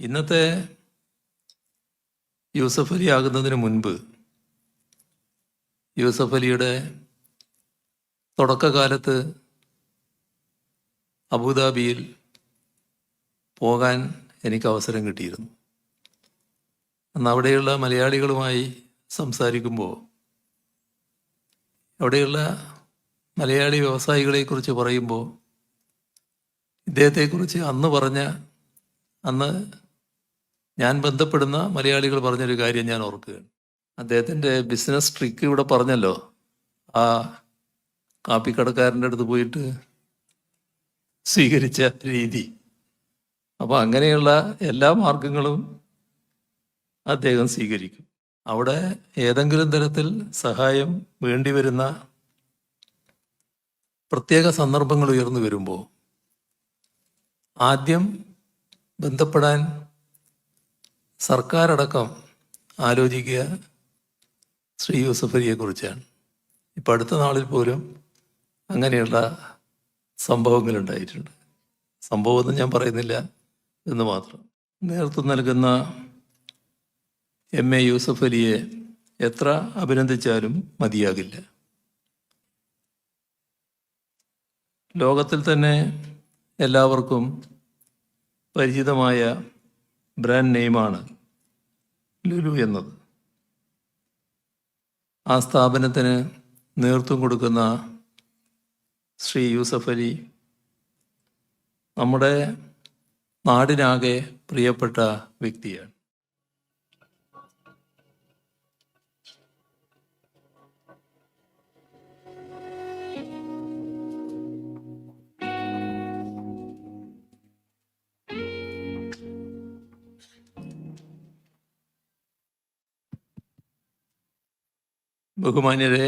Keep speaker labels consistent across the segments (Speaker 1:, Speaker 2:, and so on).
Speaker 1: ഇന്നത്തെ യൂസഫ് അലി ആകുന്നതിന് മുൻപ് യൂസഫ് അലിയുടെ തുടക്കകാലത്ത് അബുദാബിയിൽ പോകാൻ എനിക്ക് അവസരം കിട്ടിയിരുന്നു. അന്ന് അവിടെയുള്ള മലയാളികളുമായി സംസാരിക്കുമ്പോൾ അവിടെയുള്ള മലയാളി വ്യവസായികളെക്കുറിച്ച് പറയുമ്പോൾ ഇദ്ദേഹത്തെക്കുറിച്ച് അന്ന് പറഞ്ഞ അന്ന് ഞാൻ ബന്ധപ്പെടുന്ന മലയാളികൾ പറഞ്ഞൊരു കാര്യം ഞാൻ ഓർക്കുകയാണ്. അദ്ദേഹത്തിന്റെ ബിസിനസ് ട്രിക്ക് ഇവിടെ പറഞ്ഞല്ലോ. ആ കാപ്പിക്കടക്കാരന്റെ അടുത്ത് പോയിട്ട് സ്വീകരിച്ച രീതി. അപ്പോൾ അങ്ങനെയുള്ള എല്ലാ മാർഗങ്ങളും അദ്ദേഹം സ്വീകരിക്കും. അവിടെ ഏതെങ്കിലും തരത്തിൽ സഹായം വേണ്ടി വരുന്ന പ്രത്യേക സന്ദർഭങ്ങൾ ഉയർന്നു വരുമ്പോൾ ആദ്യം ബന്ധപ്പെടാൻ സർക്കാരടക്കം ആലോചിക്കുക ശ്രീ യൂസഫ് അലിയെ കുറിച്ചാണ്. ഇപ്പം അടുത്ത നാളിൽ പോലും അങ്ങനെയുള്ള സംഭവങ്ങളുണ്ടായിട്ടുണ്ട്. സംഭവമൊന്നും ഞാൻ പറയുന്നില്ല എന്ന് മാത്രം. നേതൃത്വം നൽകുന്ന എം എ യൂസഫ് അലിയെ എത്ര അഭിനന്ദിച്ചാലും മതിയാകില്ല. ലോകത്തിൽ തന്നെ എല്ലാവർക്കും പരിചിതമായ ബ്രാൻഡ് നെയിമാണ് ലുലു എന്നത്. ആ സ്ഥാപനത്തിന് നേതൃത്വം കൊടുക്കുന്ന ശ്രീ യൂസഫ് അലി നമ്മുടെ നാടിനാകെ പ്രിയപ്പെട്ട വ്യക്തിയാണ്. ബഹുമാന്യരെ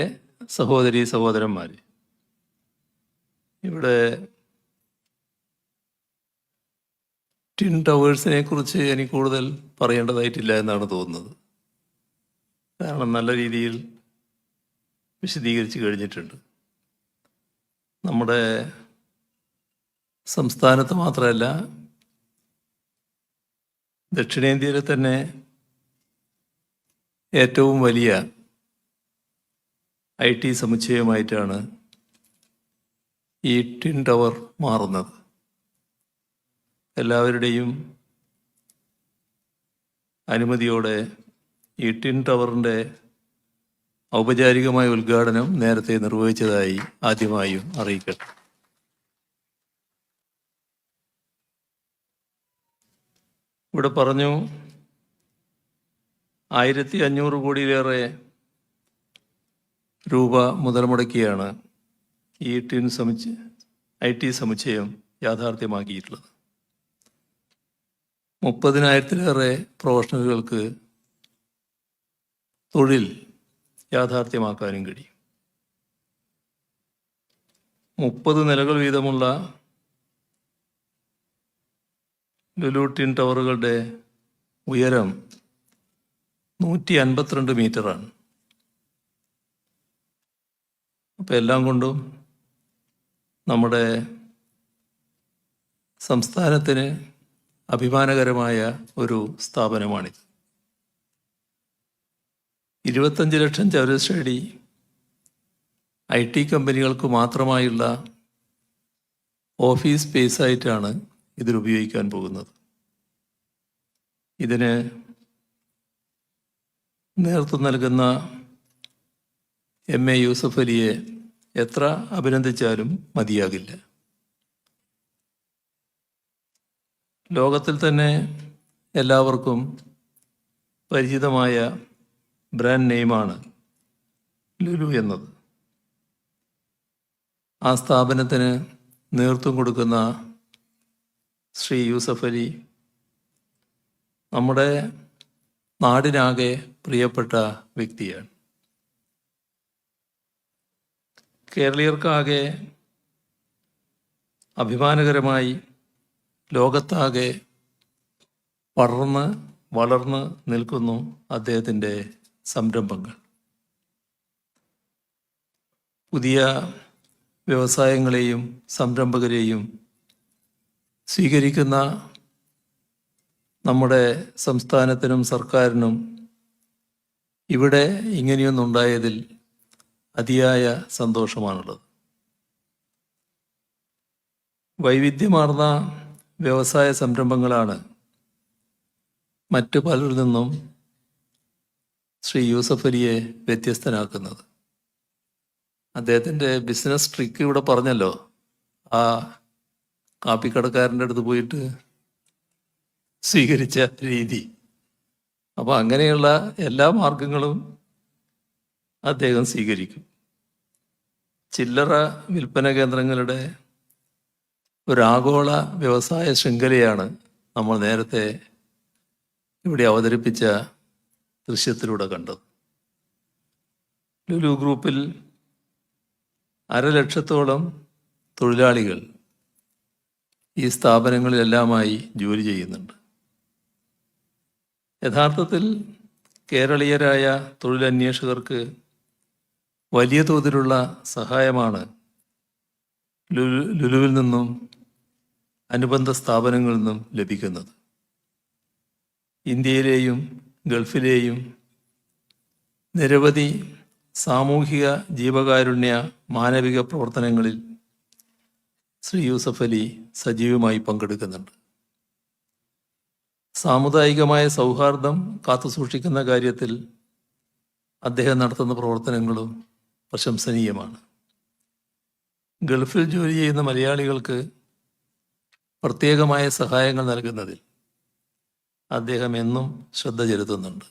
Speaker 1: സഹോദരി സഹോദരന്മാർ ഇവിടെ ടിൻ ടവേഴ്സിനെ കുറിച്ച് എനിക്ക് കൂടുതൽ പറയേണ്ടതായിട്ടില്ല എന്നാണ് തോന്നുന്നത്. കാരണം നല്ല രീതിയിൽ വിശദീകരിച്ച് കഴിഞ്ഞിട്ടുണ്ട്. നമ്മുടെ സംസ്ഥാനത്ത് മാത്രമല്ല ദക്ഷിണേന്ത്യയിലെ തന്നെ ഏറ്റവും വലിയ ഐ ടി സമുച്ചയമായിട്ടാണ് ഈ ടിൻ ടവർ മാറുന്നത്. എല്ലാവരുടെയും അനുമതിയോടെ ഈ ടിൻ ടവറിന്റെ ഔപചാരികമായ ഉദ്ഘാടനം നേരത്തെ നിർവഹിച്ചതായി ആദ്യമായും അറിയിക്കട്ടെ. ഇവിടെ പറഞ്ഞു ആയിരത്തി അഞ്ഞൂറ് കോടിയിലേറെ രൂപ മുതൽ മുടക്കിയാണ് ഈ ടിൻ സമുച്ച ഐ ടി സമുച്ചയം യാഥാർത്ഥ്യമാക്കിയിട്ടുള്ളത്. മുപ്പതിനായിരത്തിലേറെ പ്രൊഫഷണലുകൾക്ക് തൊഴിൽ യാഥാർത്ഥ്യമാക്കാനും കഴിയും. മുപ്പത് നിലകൾ വീതമുള്ള ലുലൂട്ടിൻ ടവറുകളുടെ ഉയരം നൂറ്റി അൻപത്തിരണ്ട് മീറ്ററാണ്. അപ്പം എല്ലാം കൊണ്ടും നമ്മുടെ സംസ്ഥാനത്തിന് അഭിമാനകരമായ ഒരു സ്ഥാപനമാണിത്. ഇരുപത്തഞ്ച് ലക്ഷം ചതുരശ്രയടി ഐ ടി കമ്പനികൾക്ക് മാത്രമായുള്ള ഓഫീസ് സ്പേസ് ആയിട്ടാണ് ഇതിൽ ഉപയോഗിക്കാൻ പോകുന്നത്. ഇതിന് നേതൃത്വം നൽകുന്ന എം എ യൂസഫ് അലിയെ എത്ര അഭിനന്ദിച്ചാലും മതിയാകില്ല. ലോകത്തിൽ തന്നെ എല്ലാവർക്കും പരിചിതമായ ബ്രാൻഡ് നെയിമാണ് ലുലു എന്നത്. ആ സ്ഥാപനത്തിന് നേതൃത്വം കൊടുക്കുന്ന ശ്രീ യൂസഫ് അലി നമ്മുടെ നാടിനാകെ പ്രിയപ്പെട്ട വ്യക്തിയാണ്. കേരളീയർക്കാകെ അഭിമാനകരമായി ലോകത്താകെ പടർന്ന് വളർന്ന് നിൽക്കുന്നു അദ്ദേഹത്തിന്റെ സംരംഭങ്ങൾ. പുതിയ വ്യവസായങ്ങളെയും സംരംഭകരെയും സ്വീകരിക്കുന്ന നമ്മുടെ സംസ്ഥാനത്തിനും സർക്കാരിനും ഇവിടെ ഇങ്ങനെയൊന്നുണ്ടായതിൽ അതിയായ സന്തോഷമാണുള്ളത്. വൈവിധ്യമാർന്ന വ്യവസായ സംരംഭങ്ങളാണ് മറ്റു പലരിൽ നിന്നും ശ്രീ യൂസഫ് അലിയെ വ്യത്യസ്തനാക്കുന്നത്. അദ്ദേഹത്തിന്റെ ബിസിനസ് ട്രിക്ക് ഇവിടെ പറഞ്ഞല്ലോ. ആ കാപ്പിക്കടക്കാരന്റെ അടുത്ത് പോയിട്ട് സ്വീകരിച്ച രീതി. അപ്പോൾ അങ്ങനെയുള്ള എല്ലാ മാർഗങ്ങളും അദ്ദേഹം സ്വീകരിക്കും. ചില്ലറ വിൽപ്പന കേന്ദ്രങ്ങളുടെ ഒരാഗോള വ്യവസായ ശൃംഖലയാണ് നമ്മൾ നേരത്തെ ഇവിടെ അവതരിപ്പിച്ച ദൃശ്യത്തിലൂടെ കണ്ടത്. ലുലു ഗ്രൂപ്പിൽ അരലക്ഷത്തോളം തൊഴിലാളികൾ ഈ സ്ഥാപനങ്ങളിലെല്ലാമായി ജോലി ചെയ്യുന്നുണ്ട്. യഥാർത്ഥത്തിൽ കേരളീയരായ തൊഴിലന്വേഷകർക്ക് വലിയ തോതിലുള്ള സഹായമാണ് ലുലു ലുലുവിൽ നിന്നും അനുബന്ധ സ്ഥാപനങ്ങളിൽ നിന്നും ലഭിക്കുന്നത്. ഇന്ത്യയിലെയും ഗൾഫിലെയും നിരവധി സാമൂഹിക ജീവകാരുണ്യ മാനവിക പ്രവർത്തനങ്ങളിൽ ശ്രീ യൂസഫ് അലി സജീവമായി പങ്കെടുക്കുന്നുണ്ട്. സാമുദായികമായ സൗഹാർദ്ദം കാത്തുസൂക്ഷിക്കുന്ന കാര്യത്തിൽ അദ്ദേഹം നടത്തുന്ന പ്രവർത്തനങ്ങളും പ്രശംസനീയമാണ്. ഗൾഫിൽ ജോലി ചെയ്യുന്ന മലയാളികൾക്ക് പ്രത്യേകമായ സഹായങ്ങൾ നൽകുന്നതിൽ അദ്ദേഹം എന്നും ശ്രദ്ധ ചെലുത്തുന്നുണ്ട്.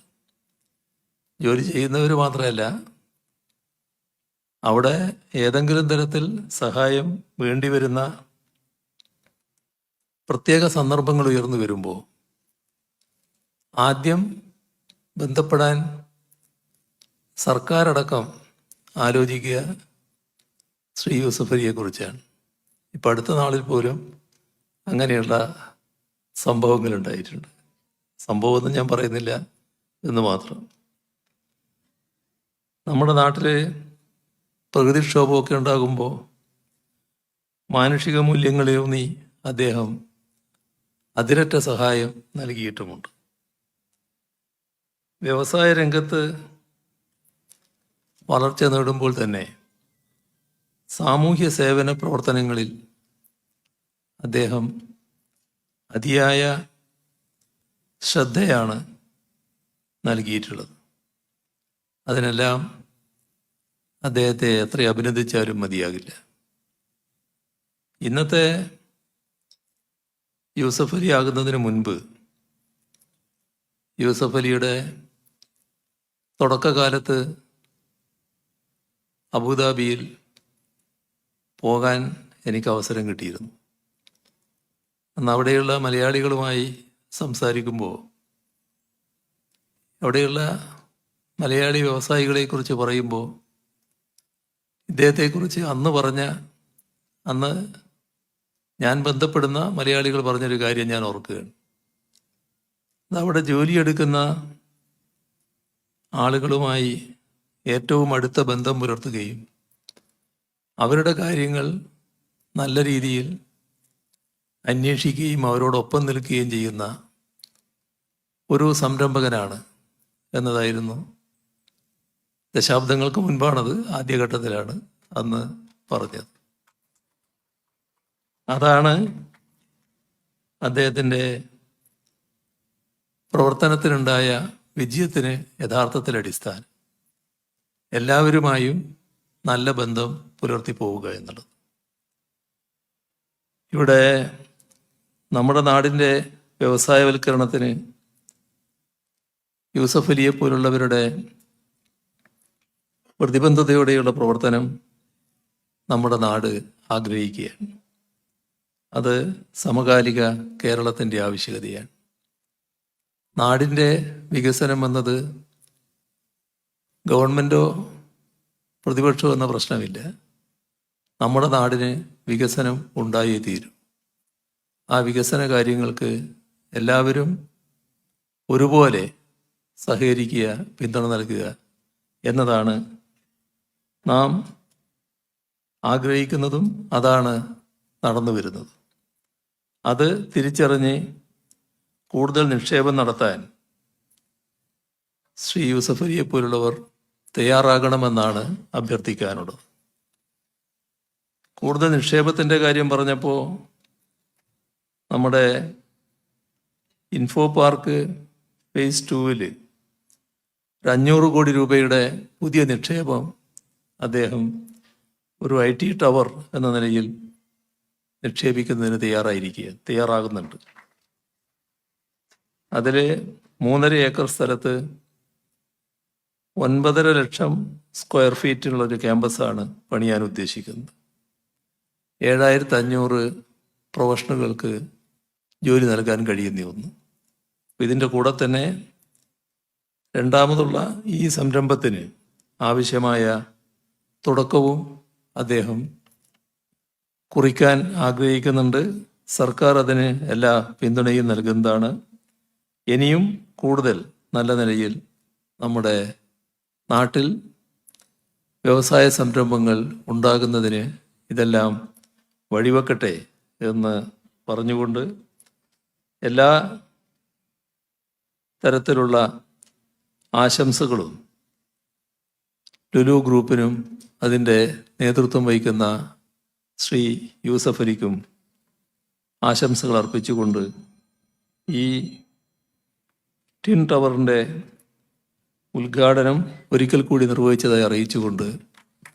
Speaker 1: ജോലി ചെയ്യുന്നവർ മാത്രമല്ല അവിടെ ഏതെങ്കിലും തരത്തിൽ സഹായം വേണ്ടിവരുന്ന പ്രത്യേക സന്ദർഭങ്ങൾ ഉയർന്നു വരുമ്പോൾ ആദ്യം ബന്ധപ്പെടാൻ സർക്കാരടക്കം ആലോചിക്കുക. ശ്രീ യൂസഫ് അലിയെ കുറിച്ചാണ്. ഇപ്പം അടുത്ത നാളിൽ പോലും അങ്ങനെയുള്ള സംഭവങ്ങൾ ഉണ്ടായിട്ടുണ്ട് സംഭവമൊന്നും ഞാൻ പറയുന്നില്ല എന്ന് മാത്രം. നമ്മുടെ നാട്ടിൽ പ്രകൃതിക്ഷോഭമൊക്കെ ഉണ്ടാകുമ്പോൾ മാനുഷിക മൂല്യങ്ങളെയൂന്നി അദ്ദേഹം അതിരറ്റ സഹായം നൽകിയിട്ടുമുണ്ട്. വ്യവസായ രംഗത്ത് വളർച്ച നേടുമ്പോൾ തന്നെ സാമൂഹ്യ സേവന പ്രവർത്തനങ്ങളിൽ അദ്ദേഹം അതിയായ ശ്രദ്ധയാണ് നൽകിയിട്ടുള്ളത്. അതിനെല്ലാം അദ്ദേഹത്തെ എത്ര അഭിനന്ദിച്ചാലും മതിയാകില്ല. ഇന്നത്തെ യൂസഫ് അലി ആകുന്നതിന് മുൻപ് യൂസഫ് അലിയുടെ തുടക്കകാലത്ത് അബുദാബിയിൽ പോകാൻ എനിക്ക് അവസരം കിട്ടിയിരുന്നു. അന്ന് അവിടെയുള്ള മലയാളികളുമായി സംസാരിക്കുമ്പോൾ അവിടെയുള്ള മലയാളി വ്യവസായികളെക്കുറിച്ച് പറയുമ്പോൾ ഇദ്ദേഹത്തെക്കുറിച്ച് അന്ന് പറഞ്ഞ അന്ന് ഞാൻ ബന്ധപ്പെടുന്ന മലയാളികൾ പറഞ്ഞൊരു കാര്യം ഞാൻ ഓർക്കുകയാണ്. അവിടെ ജോലിയെടുക്കുന്ന ആളുകളുമായി ഏറ്റവും അടുത്ത ബന്ധം പുലർത്തുകയും അവരുടെ കാര്യങ്ങൾ നല്ല രീതിയിൽ അന്വേഷിക്കുകയും അവരോടൊപ്പം നിൽക്കുകയും ചെയ്യുന്ന ഒരു സംരംഭകനാണ് എന്നതായിരുന്നു ദശാബ്ദങ്ങൾക്ക് മുൻപാണത് ആദ്യഘട്ടത്തിലാണ് അന്ന് പറഞ്ഞത്. അതാണ് അദ്ദേഹത്തിന്റെ പ്രവർത്തനത്തിനുണ്ടായ വിജയത്തിന് യഥാർത്ഥത്തിൽ അടിസ്ഥാനം എല്ലാവരുമായും നല്ല ബന്ധം പുലർത്തി പോവുക എന്നുള്ളത്. ഇവിടെ നമ്മുടെ നാടിന്റെ വ്യവസായവൽക്കരണത്തിന് യൂസഫ് അലിയെ പോലുള്ളവരുടെ പ്രതിബന്ധതയോടെയുള്ള പ്രവർത്തനം നമ്മുടെ നാട് ആഗ്രഹിക്കുകയാണ്. അത് സമകാലിക കേരളത്തിന്റെ ആവശ്യകതയാണ്. നാടിന്റെ വികസനം എന്നത് ഗവൺമെന്റോ പ്രതിപക്ഷമോ എന്ന പ്രശ്നമില്ല. നമ്മുടെ നാടിന് വികസനം ഉണ്ടായേ തീരും. ആ വികസന കാര്യങ്ങൾക്ക് എല്ലാവരും ഒരുപോലെ സഹകരിക്കുക പിന്തുണ നൽകുക എന്നതാണ് നാം ആഗ്രഹിക്കുന്നതും അതാണ് നടന്നു വരുന്നത്. അത് തിരിച്ചറിഞ്ഞ് കൂടുതൽ നിക്ഷേപം നടത്താൻ ശ്രീ യൂസഫരിയെ പോലുള്ളവർ തയ്യാറാകണമെന്നാണ് അഭ്യർത്ഥിക്കാനുള്ളത്. കൂടുതൽ നിക്ഷേപത്തിന്റെ കാര്യം പറഞ്ഞപ്പോൾ നമ്മുടെ ഇൻഫോ പാർക്ക് ഫേസ് ടൂവിൽ ഒരു അഞ്ഞൂറ് കോടി രൂപയുടെ പുതിയ നിക്ഷേപം അദ്ദേഹം ഒരു ഐ ടി ടവർ എന്ന നിലയിൽ നിക്ഷേപിക്കുന്നതിന് തയ്യാറായിരിക്കുക തയ്യാറാകുന്നുണ്ട്. അതിൽ മൂന്നര ഏക്കർ സ്ഥലത്ത് ഒൻപതര ലക്ഷം സ്ക്വയർ ഫീറ്റിനുള്ള ഒരു ക്യാമ്പസാണ് പണിയാൻ ഉദ്ദേശിക്കുന്നത്. ഏഴായിരത്തി അഞ്ഞൂറ് പ്രൊഫഷണലുകൾക്ക് ജോലി നൽകാൻ കഴിയുന്ന ഒന്ന്. ഇതിന്റെ കൂടെ തന്നെ രണ്ടാമതുള്ള ഈ സംരംഭത്തിന് ആവശ്യമായ തുടക്കവും അദ്ദേഹം കുറിക്കാൻ ആഗ്രഹിക്കുന്നുണ്ട്. സർക്കാർ അതിന് എല്ലാ പിന്തുണയും നൽകുന്നതാണ്. ഇനിയും കൂടുതൽ നല്ല നിലയിൽ നമ്മുടെ നാട്ടിൽ വ്യവസായ സംരംഭങ്ങൾ ഉണ്ടാകുന്നതിന് ഇതെല്ലാം വഴിവെക്കട്ടെ എന്ന് പറഞ്ഞുകൊണ്ട് എല്ലാ തരത്തിലുള്ള ആശംസകളും ലുലു ഗ്രൂപ്പിനും അതിന്റെ നേതൃത്വം വഹിക്കുന്ന ശ്രീ യൂസഫ് അലിക്കും ആശംസകൾ അർപ്പിച്ചുകൊണ്ട് ഈ ടിൻ ടവറിന്റെ ഉദ്ഘാടനം ഒരിക്കൽ കൂടി നിർവഹിച്ചതായി അറിയിച്ചുകൊണ്ട്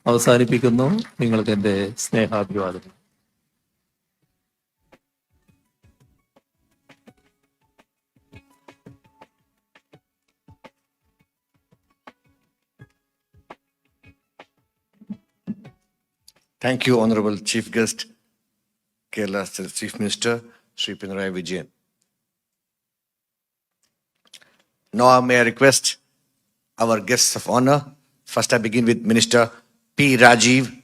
Speaker 1: അവസാനിപ്പിക്കുന്നു. നിങ്ങൾക്ക് എന്റെ സ്നേഹാഭിവാദം.
Speaker 2: Thank you honourable chief guest Kerala chief minister Shri Pinarayi Vijayan Now may I request our guests of honor. First I begin with Minister P. Rajiv